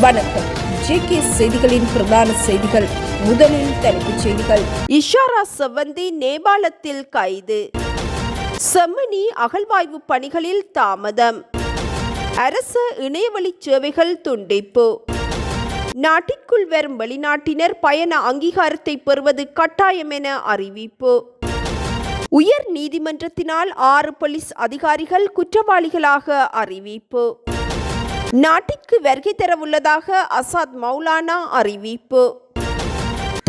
வணக்கம். ஜேகே செய்திகளின் பிரதான செய்திகள். முதலில் தலைப்புச் செய்திகள். இஷாரா சவந்தி நேபாளத்தில் கைது. செம்மணி அகழ்வாய்வு பணிகளில் தாமதம். அரச இணையவழி சேவைகள் துண்டிப்பு. நாட்டிற்குள் வரும் வெளிநாட்டினர் பயண அங்கீகாரத்தை பெறுவது கட்டாயம் என அறிவிப்பு. உயர் நீதிமன்றத்தினால் ஆறு போலீஸ் அதிகாரிகள் குற்றவாளிகளாக அறிவிப்பு. நாட்டிற்கு வருகை தரவுள்ளதாக அசாத் மௌலானா அறிவிப்பு.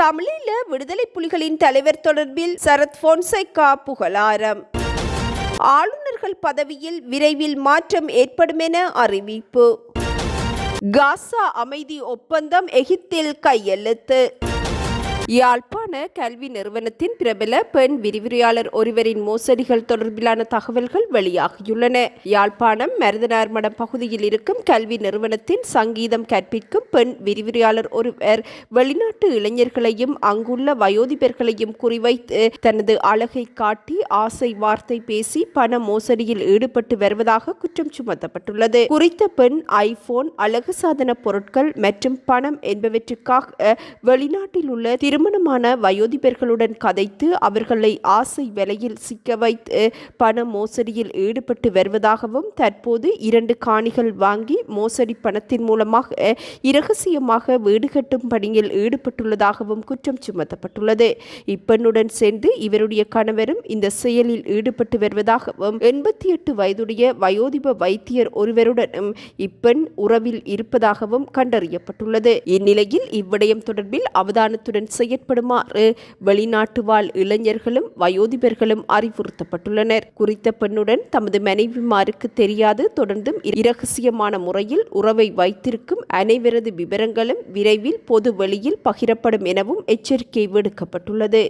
தமிழீழ விடுதலை புலிகளின் தலைவர் தொடர்பில் சரத் போன்சைகா புகழாரம். ஆளுநர்கள் பதவியில் விரைவில் மாற்றம் ஏற்படும் என அறிவிப்பு. காசா அமைதி ஒப்பந்தம் எகிப்தில் கையெழுத்து. யாழ்ப்பாண கல்வி நிறுவனத்தின் பிரபல பெண் விரிவுரையாளர் ஒருவரின் மோசடிகள் தொடர்பிலான தகவல்கள் வெளியாகியுள்ளன. யாழ்ப்பாணம் மருதனார்மடம் பகுதியில் இருக்கும் கல்வி நிறுவனத்தின் சங்கீதம் கற்பிக்கும் பெண் விரிவுரையாளர் ஒருவர் வெளிநாட்டு இளைஞர்களையும் அங்குள்ள வயோதிபர்களையும் குறிவைத்து தனது அழகை காட்டி ஆசை வார்த்தை பேசி பண மோசடியில் ஈடுபட்டு வருவதாக குற்றம் சுமத்தப்பட்டுள்ளது. குறித்த பெண் ஐபோன் அழகு சாதன பொருட்கள் மற்றும் பணம் என்பவற்றுக்காக வெளிநாட்டில் உள்ள திரு திருமணமான வயோதிபர்களுடன் கதைத்து அவர்களை ஆசை விலையில் சிக்க வைத்து பண மோசடியில் ஈடுபட்டு வருவதாகவும் தற்போது இரண்டு காணிகள் வாங்கி மோசடி பணத்தின் மூலமாக இரகசியமாக வீடு கட்டும் பணியில் ஈடுபட்டுள்ளதாகவும் குற்றம் சுமத்தப்பட்டுள்ளது. இப்பெண்ணுடன் சேர்ந்து இவருடைய கணவரும் இந்த செயலில் ஈடுபட்டு வருவதாகவும் எண்பத்தி எட்டு வயதுடைய வயோதிப வைத்தியர் ஒருவருடனும் இப்பெண் உறவில் இருப்பதாகவும் கண்டறியப்பட்டுள்ளது. இந்நிலையில் இவ்விடயம் தொடர்பில் அவதானத்துடன் செய்ய செயற்படுமாறு வெளிநாட்டு வாழ் இளைஞர்களும் வயோதிபர்களும் அறிவுறுத்தப்பட்டுள்ளனர். குறித்த பெண்ணுடன் தமது மனைவிமாருக்கு தெரியாது. தொடர்ந்தும் இரகசியமான முறையில் உறவை வைத்திருக்கும் அனைவரது விவரங்களும் விரைவில் பொது வெளியில் பகிரப்படும் எனவும் எச்சரிக்கை விடுக்கப்பட்டுள்ளது.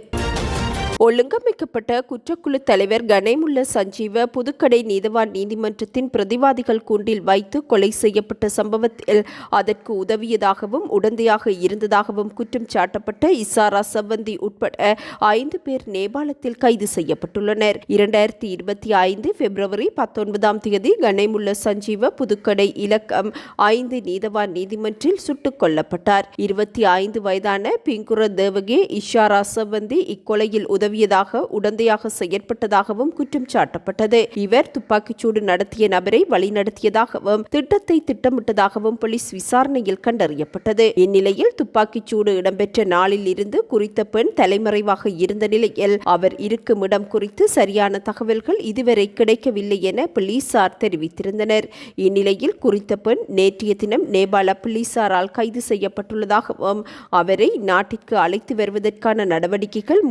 ஒழுங்கமைக்கப்பட்ட குற்றக்குழு தலைவர் கணேமுல்ல சஞ்சீவ புதுக்கடை நீதவான் நீதிமன்றத்தின் பிரதிவாதிகள் கூண்டில் வைத்து கொலை செய்யப்பட்ட சம்பவத்தில் அதற்கு உதவியதாகவும் உடந்தையாக இருந்ததாகவும் குற்றம் சாட்டப்பட்ட இசாரா சவந்தி உட்பட ஐந்து பேர் நேபாளத்தில் கைது செய்யப்பட்டுள்ளனர். இரண்டாயிரத்தி இருபத்தி ஐந்து பிப்ரவரி பத்தொன்பதாம் தேதி கணேமுல்ல சஞ்சீவ புதுக்கடை இலக்கம் ஐந்து நீதவான் நீதிமன்றில் சுட்டுக் கொல்லப்பட்டார். இருபத்தி ஐந்து வயதான பிங்குர தேவகே இஷாரா சவந்தி இக்கொலையில் உதவி உதவியதாக உடந்தையாக செயற்பட்டதாகவும் குற்றம் சாட்டப்பட்டது. இவர் துப்பாக்கிச்சூடு நடத்திய நபரை வழிநடத்தியதாகவும் திட்டத்தை திட்டமிட்டதாகவும் போலீஸ் விசாரணையில் கண்டறியப்பட்டது. இந்நிலையில் துப்பாக்கிச்சூடு இடம்பெற்ற நாளில் இருந்து குறித்த பெண் தலைமறைவாக இருந்த நிலையில் அவர் இருக்கும் இடம் குறித்து சரியான தகவல்கள் இதுவரை கிடைக்கவில்லை என போலீசார் தெரிவித்திருந்தனர். இந்நிலையில் குறித்த பெண் நேற்றைய தினம் நேபாள போலீசாரால் கைது செய்யப்பட்டுள்ளதாகவும் அவரை நாட்டிற்கு அழைத்து வருவதற்கான நடவடிக்கைகள்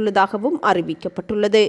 செய்யப்பட்டுள்ளதாகவும் அறிவிக்கப்பட்டுள்ளது.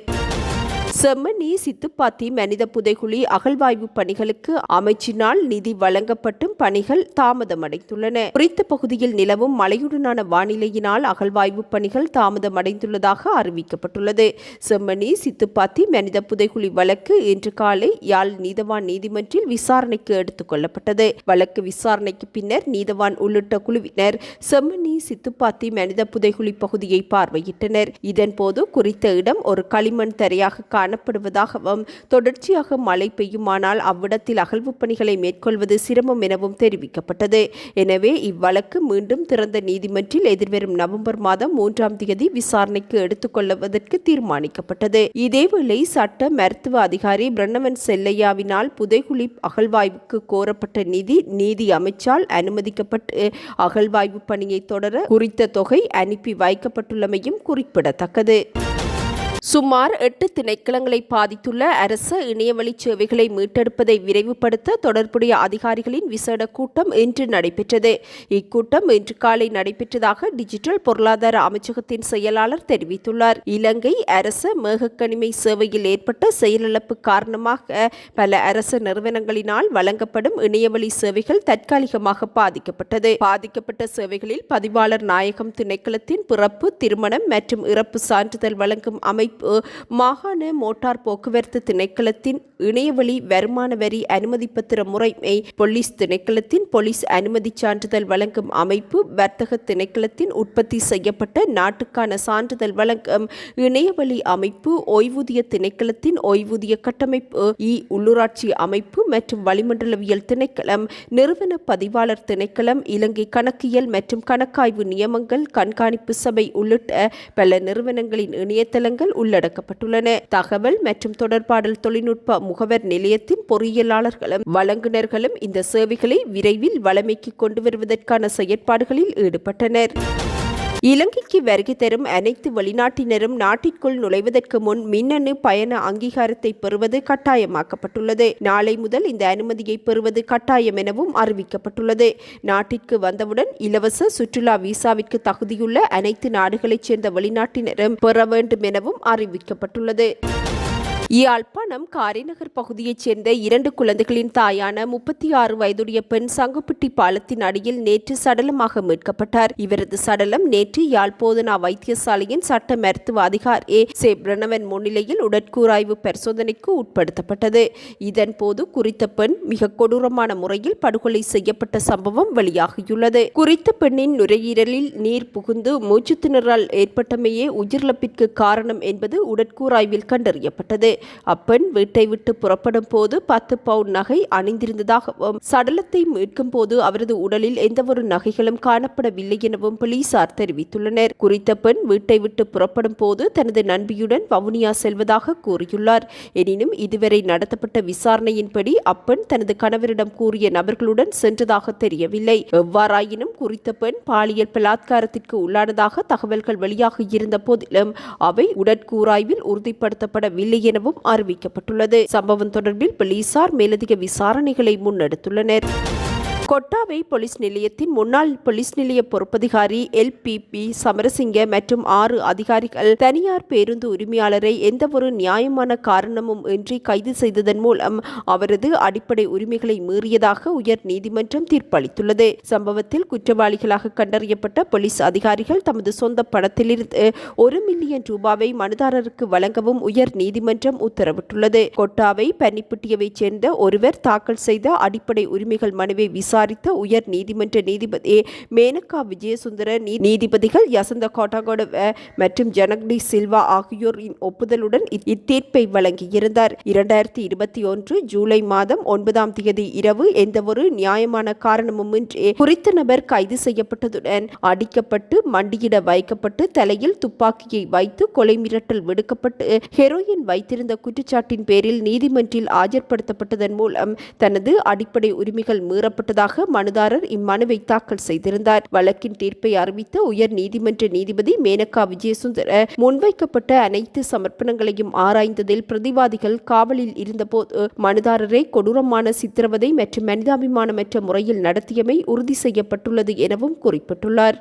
செம்மணி சித்துப்பாத்தி மனித புதைகுழி அகழ்வாய்வு பணிகளுக்கு அமைச்சினால் நிதி வழங்கப்பட்டும் பணிகள் தாமதமடைந்துள்ளன. குறித்த பகுதியில் நிலவும் மழையுடனான வானிலையினால் அகழ்வாய்வு பணிகள் தாமதமடைந்துள்ளதாக அறிவிக்கப்பட்டுள்ளது. செம்மணி சித்துப்பாத்தி மனித புதைகுழி வழக்கு இன்று காலை யாழ் நீதவான் நீதிமன்றில் விசாரணைக்கு எடுத்துக் கொள்ளப்பட்டது. வழக்கு விசாரணைக்கு பின்னர் நீதவான் உள்ளிட்ட குழுவினர் செம்மணி சித்துப்பாத்தி மனித புதைகுழி பகுதியை பார்வையிட்டனர். இதன்போது குறித்த இடம் ஒரு களிமண் தரையாக காணப்படுவதாகவும் தொடர்ச்சியாக மழை பெய்யுமானால் அவ்விடத்தில் அகழ்வு பணிகளை மேற்கொள்வது சிரமம் எனவும் தெரிவிக்கப்பட்டது. எனவே இவ்வழக்கு மீண்டும் திறந்த நீதிமன்றில் எதிர்வரும் நவம்பர் மாதம் மூன்றாம் தேதி விசாரணைக்கு எடுத்துக்கொள்வதற்கு தீர்மானிக்கப்பட்டது. இதேவேளை சட்ட மருத்துவ அதிகாரி பிரணவன் செல்லையாவினால் புதைகுழி அகழ்வாய்வுக்கு கோரப்பட்ட நிதி நீதி அமைச்சால் அனுமதிக்கப்பட்டு அகழ்வாய்வு பணியை தொடர குறித்த தொகை அனுப்பி வைக்கப்பட்டுள்ளமையும் குறிப்பிடத்தக்கது. சுமார் எட்டு திணைக்களங்களை பாதித்துள்ள அரச இணையவழி சேவைகளை மீட்டெடுப்பதை விரைவுபடுத்த தொடர்புடைய அதிகாரிகளின் விசேட கூட்டம் இன்று நடைபெற்றது. இக்கூட்டம் இன்று காலை நடைபெற்றதாக டிஜிட்டல் பொருளாதார அமைச்சகத்தின் செயலாளர் தெரிவித்துள்ளார். இலங்கை அரச மேகக்கணிமை சேவையில் ஏற்பட்ட செயலிழப்பு காரணமாக பல அரசு நிறுவனங்களினால் வழங்கப்படும் இணையவழி சேவைகள் தற்காலிகமாக பாதிக்கப்பட்டது. பாதிக்கப்பட்ட சேவைகளில் பதிவாளர் நாயகம் திணைக்களத்தின் பிறப்பு திருமணம் மற்றும் இறப்பு சான்றிதழ் வழங்கும் அமைப்பு அமைப்பு மாகாண மோட்டார் போக்குவரத்து திணைக்களத்தின் இணையவழி வருமான வரி அனுமதி பத்திர முறைமை போலீஸ் திணைக்களத்தின் போலீஸ் அனுமதி சான்றிதழ் வழங்கும் அமைப்பு வர்த்தக திணைக்களத்தின் உற்பத்தி செய்யப்பட்ட நாட்டுக்கான சான்றிதழ் வழங்கும் இணையவழி அமைப்பு ஓய்வூதிய திணைக்களத்தின் ஓய்வூதிய கட்டமைப்பு இ உள்ளூராட்சி அமைப்பு மற்றும் வளிமண்டலவியல் திணைக்களம் நிறுவன பதிவாளர் திணைக்களம் இலங்கை கணக்கியல் மற்றும் கணக்காய்வு நியமங்கள் கண்காணிப்பு சபை உள்ளிட்ட பல நிறுவனங்களின் இணையதளங்கள் உள்ளடக்கப்பட்டுள்ளன. தகவல் மற்றும் தொடர்பாடல் தொழில்நுட்ப முகவர் நிலையத்தின் பொறியியலாளர்களும் வழங்குனர்களும் இந்த சேவைகளை விரைவில் வளமைக்கு கொண்டு வருவதற்கான செயற்பாடுகளில் ஈடுபட்டனர். இலங்கைக்கு வருகை தரும் அனைத்து வெளிநாட்டினரும் நாட்டிற்குள் நுழைவதற்கு முன் மின்னணு பயண அங்கீகாரத்தை பெறுவது கட்டாயமாக்கப்பட்டுள்ளது. நாளை முதல் இந்த அனுமதியை பெறுவது கட்டாயம் எனவும் அறிவிக்கப்பட்டுள்ளது. நாட்டிற்கு வந்தவுடன் இலவச சுற்றுலா விசாவிற்கு தகுதியுள்ள அனைத்து நாடுகளைச் சேர்ந்த வெளிநாட்டினரும் பெற வேண்டும் எனவும் அறிவிக்கப்பட்டுள்ளது. யாழ்ப்பாணம் காரைநகர் பகுதியைச் சேர்ந்த இரண்டு குழந்தைகளின் தாயான முப்பத்தி ஆறு வயதுடைய பெண் சங்குப்பிட்டி பாலத்தின் அடியில் நேற்று சடலமாக மீட்கப்பட்டார். இவரது சடலம் நேற்று யாழ் போதனா வைத்தியசாலையின் சட்ட மருத்துவ அதிகார் ஏ. சே. பிரணவன் முன்னிலையில் உடற்கூராய்வு பரிசோதனைக்கு உட்படுத்தப்பட்டது. இதன்போது குறித்த பெண் மிக கொடூரமான முறையில் படுகொலை செய்யப்பட்ட சம்பவம் வெளியாகியுள்ளது. குறித்த பெண்ணின் நுரையீரலில் நீர் புகுந்து மூச்சு திணறல் ஏற்பட்டமையே உயிரிழப்பிற்கு காரணம் என்பது உடற்கூராய்வில் கண்டறியப்பட்டது. அப்பெண் வீட்டை விட்டு புறப்படும் போது பத்து பவுன் நகை அணிந்திருந்ததாகவும் சடலத்தை மீட்கும் போது அவரது உடலில் எந்தவொரு நகைகளும் காணப்படவில்லை எனவும் போலீசார் தெரிவித்துள்ளனர். குறித்த பெண் வீட்டை விட்டு புறப்படும் போது தனது நண்பியுடன் வவுனியா செல்வதாக கூறியுள்ளார். எனினும் இதுவரை நடத்தப்பட்ட விசாரணையின்படி அப்பெண் தனது கணவரிடம் கூறிய நபர்களுடன் சென்றதாக தெரியவில்லை. எவ்வாறாயினும் குறித்த பெண் பாலியல் பலாத்காரத்திற்கு உள்ளானதாக தகவல்கள் வெளியாகியிருந்த போதிலும் அவை உடற்கூராய்வில் உறுதிப்படுத்தப்படவில்லை எனவும் அறிவிக்கப்பட்டுள்ளது. சம்பவம் தொடர்பில் போலீசார் மேலதிக விசாரணைகளை முன்னெடுத்துள்ளனர். கொட்டாவை போலீஸ் நிலையத்தின் முன்னாள் போலீஸ் நிலைய பொறுப்பதிகாரி எல் பி பி சமரசிங்க மற்றும் ஆறு அதிகாரிகள் தனியார் பேருந்து உரிமையாளரை எந்தவொரு நியாயமான காரணமும் இன்றி கைது செய்ததன் மூலம் அவரது அடிப்படை உரிமைகளை மீறியதாக உயர் நீதிமன்றம் தீர்ப்பளித்துள்ளது. சம்பவத்தில் குற்றவாளிகளாக கண்டறியப்பட்ட போலீஸ் அதிகாரிகள் தமது சொந்த பணத்திலிருந்து ஒரு மில்லியன் ரூபாவை மனுதாரருக்கு வழங்கவும் உயர் நீதிமன்றம் உத்தரவிட்டுள்ளது. கொட்டாவை பன்னிப்பட்டியவைச் சேர்ந்த ஒருவர் தாக்கல் செய்த அடிப்படை உரிமைகள் மனுவை விசாரணை விசாரித்த உயர் நீதிமன்ற நீதிபதி மேனகா விஜயசுந்தர நீதிபதிகள் யசந்த கோட்டாகோட மற்றும் ஜனக்னி சில்வா ஆகியோரின் ஒப்புதலுடன் இத்தீர்ப்பை வழங்கியிருந்தார். இரண்டாயிரத்தி இருபத்தி ஒன்று ஜூலை மாதம் ஒன்பதாம் தேதி இரவு எந்தவொரு நியாயமான காரணமுமின்றி குறித்த நபர் கைது செய்யப்பட்டதுடன் அடிக்கப்பட்டு மண்டியிட வைக்கப்பட்டு தலையில் துப்பாக்கியை வைத்து கொலை மிரட்டல் விடுக்கப்பட்டு ஹெரோயின் வைத்திருந்த குற்றச்சாட்டின் பேரில் நீதிமன்றில் ஆஜர்படுத்தப்பட்டதன் மூலம் தனது அடிப்படை உரிமைகள் மீறப்பட்டதாக எதிராக மனுதாரர் இம்மனுவை தாக்கல் செய்திருந்தார். வழக்கின் தீர்ப்பை அறிவித்த உயர் நீதிமன்ற நீதிபதி மேனகா விஜயசுந்தர முன்வைக்கப்பட்ட அனைத்து சமர்ப்பணங்களையும் ஆராய்ந்ததில் பிரதிவாதிகள் காவலில் இருந்தபோது மனுதாரரை கொடூரமான சித்திரவதை மற்றும் மனிதாபிமானமற்ற முறையில் நடத்தியமை உறுதி செய்யப்பட்டுள்ளது எனவும் குறிப்பிட்டுள்ளார்.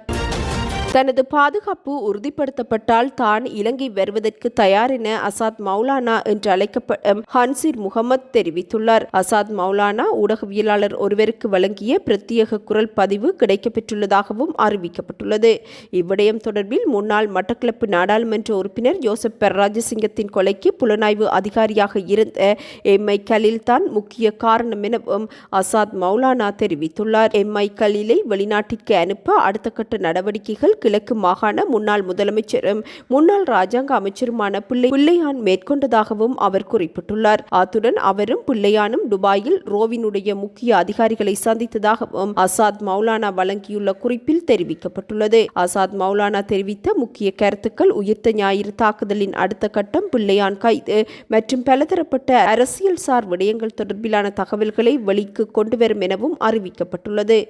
தனது பாதுகாப்பு உறுதிப்படுத்தப்பட்டால் தான் இலங்கை வருவதற்கு தயார் என அசாத் மௌலானா என்று அழைக்கப்படும் ஹன்சிர் முகமது தெரிவித்துள்ளார். அசாத் மௌலானா ஊடகவியலாளர் ஒருவருக்கு வழங்கிய பிரத்யேக குரல் பதிவு கிடைக்கப்பெற்றுள்ளதாகவும் அறிவிக்கப்பட்டுள்ளது. இவ்விடயம் தொடர்பில் முன்னாள் மட்டக்களப்பு நாடாளுமன்ற உறுப்பினர் யோசப் பெர்ராஜசிங்கத்தின் கொலைக்கு புலனாய்வு அதிகாரியாக இருந்த எம். ஐ. கலில் தான் முக்கிய காரணம் எனவும் அசாத் மௌலானா தெரிவித்துள்ளார். எம். ஐ. கலிலை வெளிநாட்டிற்கு அனுப்ப அடுத்த கட்ட நடவடிக்கைகள் கிழக்கு மாகாண முன்னாள் முதலமைச்சரும் முன்னாள் ராஜாங்க அமைச்சருமான பிள்ளை பிள்ளையான் மேற்கொண்டதாகவும் அவர் குறிப்பிட்டுள்ளார். அத்துடன் அவரும் பிள்ளையானும் துபாயில் ரோவினுடைய முக்கிய அதிகாரிகளை சந்தித்ததாகவும் அசாத் மௌலானா வழங்கியுள்ள குறிப்பில் தெரிவிக்கப்பட்டுள்ளது. அசாத் மௌலானா தெரிவித்த முக்கிய கருத்துக்கள் உயிர்த்த ஞாயிறு தாக்குதலின் அடுத்த கட்டம் பிள்ளையான் கைது மற்றும் பலதரப்பட்ட அரசியல் சார் விடயங்கள் தொடர்பிலான தகவல்களை வெளிக்கு கொண்டுவரும் எனவும் அறிவிக்கப்பட்டுள்ளது.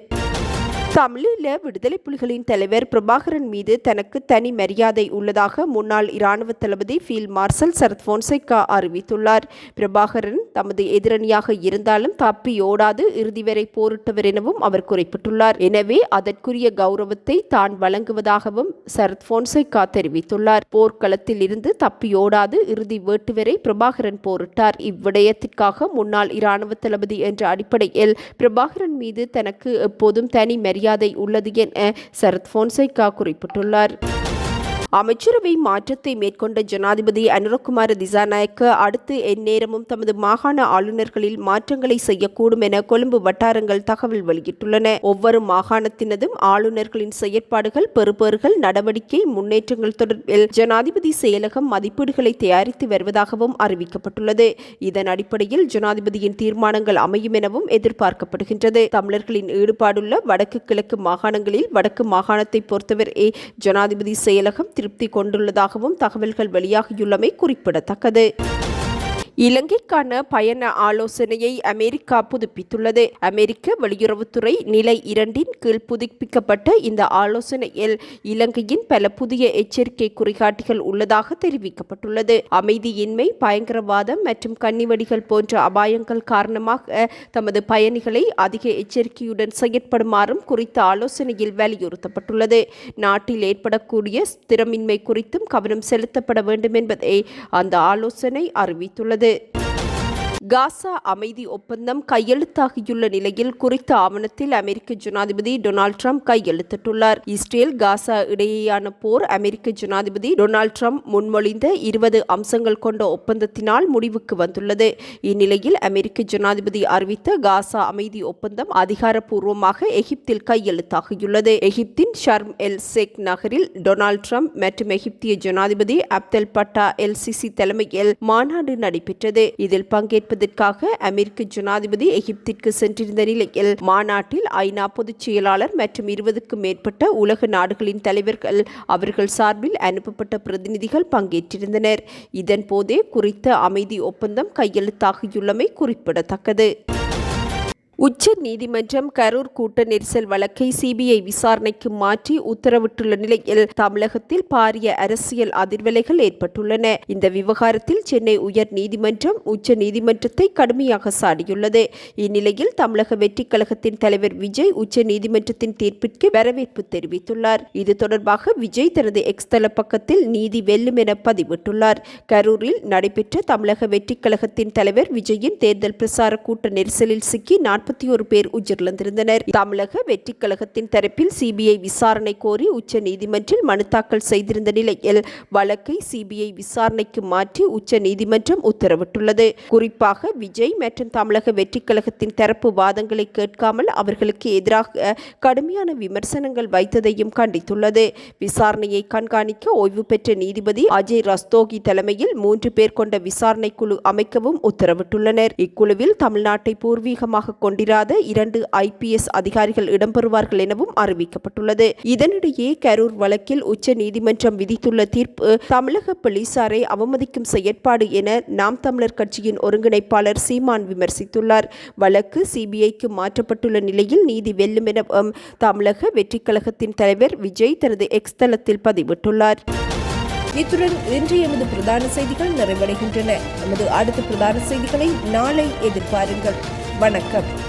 தமிழீழ விடுதலை புலிகளின் தலைவர் பிரபாகரன் மீது தனக்கு தனி மரியாதை உள்ளதாக முன்னாள் இராணுவ தளபதி ஃபீல்ட் மார்ஷல் சரத் போன்சைக்கா அறிவித்துள்ளார். பிரபாகரன் தமது எதிரணியாக இருந்தாலும் தப்பி ஓடாது இறுதி வரை போரிட்டவர் எனவும் அவர் குறிப்பிட்டுள்ளார். எனவே அதற்குரிய கௌரவத்தை தான் வழங்குவதாகவும் சரத் போன்சைக்கா தெரிவித்துள்ளார். போர்க்களத்தில் இருந்து தப்பியோடாது இறுதி வேட்டு வரை பிரபாகரன் போரிட்டார். இவ்விடயத்திற்காக முன்னாள் இராணுவ தளபதி என்ற அடிப்படையில் பிரபாகரன் மீது தனக்கு எப்போதும் தனி மரியாதை மரியாதை உள்ளது என சரத் போன்சைகா குறிப்பிட்டுள்ளார். அமைச்சரவை மாற்றத்தை மேற்கொண்ட ஜனாதிபதி அனுரகுமார திசாநாயக்க அடுத்து எந்நேரமும் தமது மாகாண ஆளுநர்களில் மாற்றங்களை செய்யக்கூடும் என கொழும்பு வட்டாரங்கள் தகவல் வெளியிட்டுள்ளன. ஒவ்வொரு மாகாணத்தினதும் ஆளுநர்களின் செயற்பாடுகள் பெறுபேறுகள் நடவடிக்கை முன்னேற்றங்கள் தொடர்பில் ஜனாதிபதி செயலகம் மதிப்பீடுகளை தயாரித்து வருவதாகவும் அறிவிக்கப்பட்டுள்ளது. இதன் அடிப்படையில் ஜனாதிபதியின் தீர்மானங்கள் அமையும் எனவும் எதிர்பார்க்கப்படுகின்றது. தமிழர்களின் ஈடுபாடுள்ள வடக்கு கிழக்கு மாகாணங்களில் வடக்கு மாகாணத்தை பொறுத்தவரை ஜனாதிபதி செயலகம் திருப்தி கொண்டுள்ளதாகவும் தகவல்கள் வெளியாகியுள்ளமை குறிப்பிடத்தக்கது. இலங்கைக்கான பயண ஆலோசனையை அமெரிக்கா புதுப்பித்துள்ளது. அமெரிக்க வெளியுறவுத்துறை நிலை இரண்டின் கீழ் புதுப்பிக்கப்பட்ட இந்த ஆலோசனையில் இலங்கையின் பல புதிய எச்சரிக்கை குறிகாட்டிகள் உள்ளதாக தெரிவிக்கப்பட்டுள்ளது. அமைதியின்மை பயங்கரவாதம் மற்றும் கன்னிவடிகள் போன்ற அபாயங்கள் காரணமாக தமது பயணிகளை அதிக எச்சரிக்கையுடன் செயற்படுமாறும் குறித்த ஆலோசனையில் வலியுறுத்தப்பட்டுள்ளது. நாட்டில் ஏற்படக்கூடிய ஸ்திரமின்மை குறித்தும் கவனம் செலுத்தப்பட வேண்டும் என்பதை அந்த ஆலோசனை அறிவித்துள்ளது. it காசா அமைதி ஒப்பந்தம் கையெழுத்தாகியுள்ள நிலையில் குறித்த ஆவணத்தில் அமெரிக்க ஜனாதிபதி டொனால்ட் ட்ரம்ப் கையெழுத்திட்டுள்ளார். இஸ்ரேல் காசா இடையேயான போர் அமெரிக்க ஜனாதிபதி டொனால்ட் ட்ரம்ப் முன்மொழிந்த இருபது அம்சங்கள் கொண்ட ஒப்பந்தத்தினால் முடிவுக்கு வந்துள்ளது. இந்நிலையில் அமெரிக்க ஜனாதிபதி அறிவித்த காசா அமைதி ஒப்பந்தம் அதிகாரப்பூர்வமாக எகிப்தில் கையெழுத்தாகியுள்ளது. எகிப்தின் ஷர்ம் எல் சேக் நகரில் டொனால்ட் ட்ரம்ப் மற்றும் எகிப்திய ஜனாதிபதி அப்தல் பட்டா எல் சிசி தலைமையில் மாநாடு நடைபெற்றது. இதில் பங்கேற்பது வைப்பதற்காக அமெரிக்க ஜனாதிபதி எகிப்திற்கு சென்றிருந்த நிலையில் மாநாட்டில் ஐநா பொதுச் செயலாளர் மற்றும் இருபதுக்கும் மேற்பட்ட உலக நாடுகளின் தலைவர்கள் அவர்கள் சார்பில் அனுப்பப்பட்ட பிரதிநிதிகள் பங்கேற்றிருந்தனர். இதன் போதே குறித்த அமைதி ஒப்பந்தம் கையெழுத்தாகியுள்ளமை குறிப்பிடத்தக்கது. உச்ச நீதிமன்றம் கரூர் கூட்ட நெரிசல் வழக்கை சிபிஐ விசாரணைக்கு மாற்றி உத்தரவிட்டுள்ள நிலையில் தமிழகத்தில் பாரிய அரசியல் அதிர்வலைகள் ஏற்பட்டுள்ளன. இந்த விவகாரத்தில் சென்னை உயர் நீதிமன்றம் உச்ச நீதிமன்றத்தை கடுமையாக சாடியுள்ளது. இந்நிலையில் தமிழக வெற்றிக் கழகத்தின் தலைவர் விஜய் உச்ச நீதிமன்றத்தின் தீர்ப்பிற்கு வரவேற்பு தெரிவித்துள்ளார். இது தொடர்பாக விஜய் தனது எக்ஸ் தள பக்கத்தில் நீதி வெல்லும் என பதிவிட்டுள்ளார். கரூரில் நடைபெற்ற தமிழக வெற்றிக் கழகத்தின் தலைவர் விஜயின் தேர்தல் பிரசார கூட்ட நெரிசலில் சிக்கி நாற்பது நாற்பத்தி ஒரு பேர் உயிரிழந்திருந்தனர். தமிழக வெற்றி கழகத்தின் தரப்பில் சிபிஐ விசாரணை கோரி உச்ச நீதிமன்றில் மனு தாக்கல் செய்திருந்த நிலையில் வழக்கை சிபிஐ விசாரணைக்கு மாற்றி உச்ச நீதிமன்றம் உத்தரவிட்டுள்ளது. குறிப்பாக விஜய் மற்றும் தமிழக வெற்றி கழகத்தின் தரப்பு வாதங்களை கேட்காமல் அவர்களுக்கு எதிராக கடுமையான விமர்சனங்கள் வைத்ததையும் கண்டித்துள்ளது. விசாரணையை கண்காணிக்க ஓய்வு பெற்ற நீதிபதி அஜய் ரஸ்தோகி தலைமையில் மூன்று பேர் கொண்ட விசாரணை குழு அமைக்கவும் உத்தரவிட்டுள்ளனர். இக்குழுவில் தமிழ்நாட்டை பூர்வீகமாக கொண்டு கொண்டிராத இரண்டு ஐபிஎஸ் அதிகாரிகள் இடம்பெறுவார்கள் எனவும் அறிவிக்கப்பட்டுள்ளது. இதனிடையே கரூர் வழக்கில் உச்ச நீதிமன்றம் விதித்துள்ள தீர்ப்பு தமிழக போலீசாரை அவமதிக்கும் செயற்பாடு என நாம் தமிழர் கட்சியின் ஒருங்கிணைப்பாளர் சீமான் விமர்சித்துள்ளார். வழக்கு சிபிஐக்கு மாற்றப்பட்டுள்ள நிலையில் நீதி வெல்லும் என தமிழக வெற்றிக் கழகத்தின் தலைவர் விஜய் தனது எக்ஸ் தளத்தில் பதிவிட்டுள்ளார். இத்துடன் இன்று எமது பிரதான செய்திகள் நிறைவடைகின்றன. எமது அடுத்த பிரதான செய்திகளை நாளை எதிர்பாருங்கள். வணக்கம்.